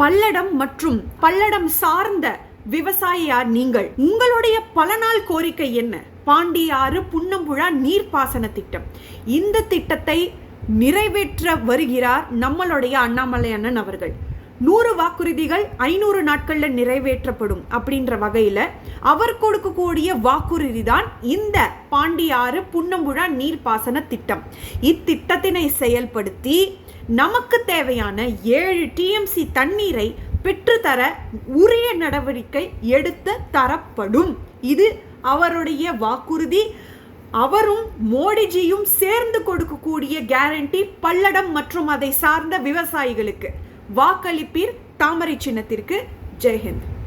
பல்லடம் மற்றும் பல்லடம் சார்ந்த விவசாயியார் நீங்கள். உங்களுடைய பல நாள் கோரிக்கை என்ன? பாண்டியாறு புன்னம்புழா நீர்ப்பாசன திட்டம். இந்த திட்டத்தை நிறைவேற்ற வருகிறார் நம்மளுடைய அண்ணாமலை அண்ணன் அவர்கள். நூறு வாக்குறுதிகள் ஐநூறு நாட்களில் நிறைவேற்றப்படும் அப்படின்ற வகையில் அவர் கொடுக்கக்கூடிய வாக்குறுதி தான் இந்த பாண்டியாறு புன்னம்புழா நீர்ப்பாசன திட்டம். இத்திட்டத்தினை செயல்படுத்தி நமக்கு தேவையான ஏழு டிஎம்சி தண்ணீரை பெற்றுத்தர உரிய நடவடிக்கை எடுத்து தரப்படும். இது அவருடைய வாக்குறுதி. அவரும் மோடிஜியும் சேர்ந்து கொடுக்கக்கூடிய கேரண்டி பல்லடம் மற்றும் அதை சார்ந்த விவசாயிகளுக்கு. வாக்களிப்பீர் தாமரை சின்னத்திற்கு. ஜெய்ஹிந்த்.